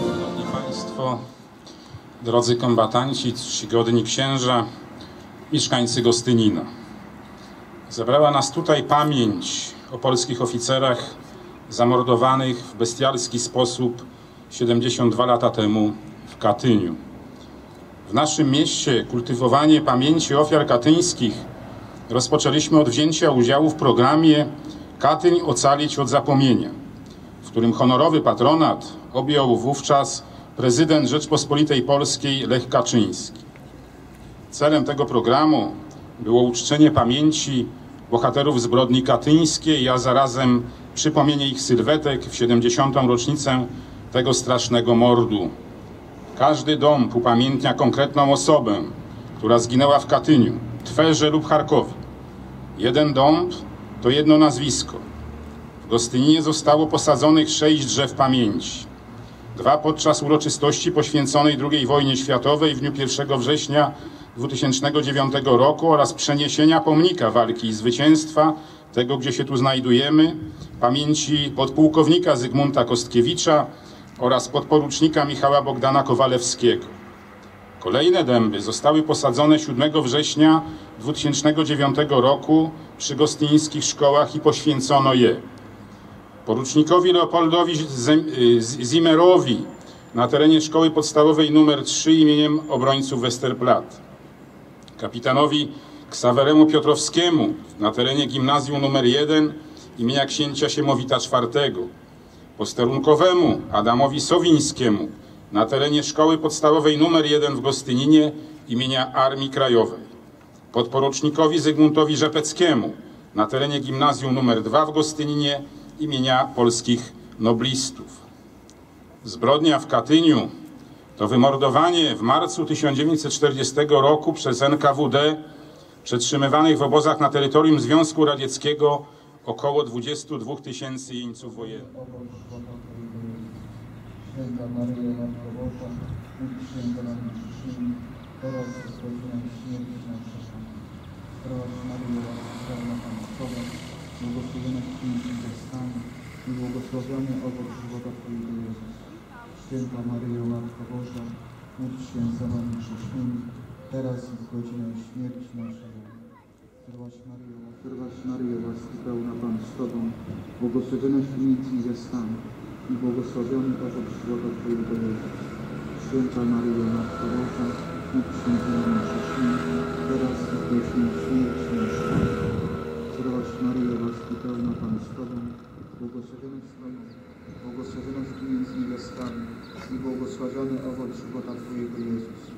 Szanowni Państwo, drodzy kombatanci, czcigodni księża, mieszkańcy Gostynina. Zebrała nas tutaj pamięć o polskich oficerach zamordowanych w bestialski sposób 72 lata temu w Katyniu. W naszym mieście kultywowanie pamięci ofiar katyńskich rozpoczęliśmy od wzięcia udziału w programie Katyń ocalić od zapomnienia, w którym honorowy patronat objął wówczas prezydent Rzeczpospolitej Polskiej Lech Kaczyński. Celem tego programu było uczczenie pamięci bohaterów zbrodni katyńskiej, a zarazem przypomnienie ich sylwetek w 70. rocznicę tego strasznego mordu. Każdy dom upamiętnia konkretną osobę, która zginęła w Katyniu, Twerze lub Charkowie. Jeden dąb to jedno nazwisko. W Gostyninie zostało posadzonych sześć drzew pamięci. Dwa podczas uroczystości poświęconej II wojnie światowej w dniu 1 września 2009 roku oraz przeniesienia pomnika walki i zwycięstwa, tego gdzie się tu znajdujemy, pamięci podpułkownika Zygmunta Kostkiewicza oraz podporucznika Michała Bogdana Kowalewskiego. Kolejne dęby zostały posadzone 7 września 2009 roku przy gostyńskich szkołach i poświęcono je porucznikowi Leopoldowi Zem- Z- Zimmerowi na terenie szkoły podstawowej nr 3 imieniem obrońców Westerplatte, kapitanowi Ksaweremu Piotrowskiemu na terenie gimnazjum nr 1 imienia księcia Siemowita IV, posterunkowemu Adamowi Sowińskiemu na terenie szkoły podstawowej nr 1 w Gostyninie imienia Armii Krajowej, podporucznikowi Zygmuntowi Rzepeckiemu na terenie gimnazjum nr 2 w Gostyninie imienia polskich noblistów. Zbrodnia w Katyniu to wymordowanie w marcu 1940 roku przez NKWD przetrzymywanych w obozach na terytorium Związku Radzieckiego około 22 tysięcy jeńców wojennych. Błogosławiony. Święta Maryjo, Matko Boża, módl się za nami grzesznymi, teraz i w godzinę śmierci naszej. Zdrowaś Maryjo, zdrowaś Maryjo, łaski pełna Pan z Tobą, błogosławionaś Ty między niewiastami i błogosławiony owoc żywota Twojego Jezus. Święta Maryjo, Matko Boża, módl się za grzesznymi, teraz i w godzinę śmierci naszej. Zdrowaś Maryjo, łaski pełna Pan z Tobą, błogosławionaś Ty, błogosławionaś Ty między i błogosławiony owoc żywota Twojego Jezus.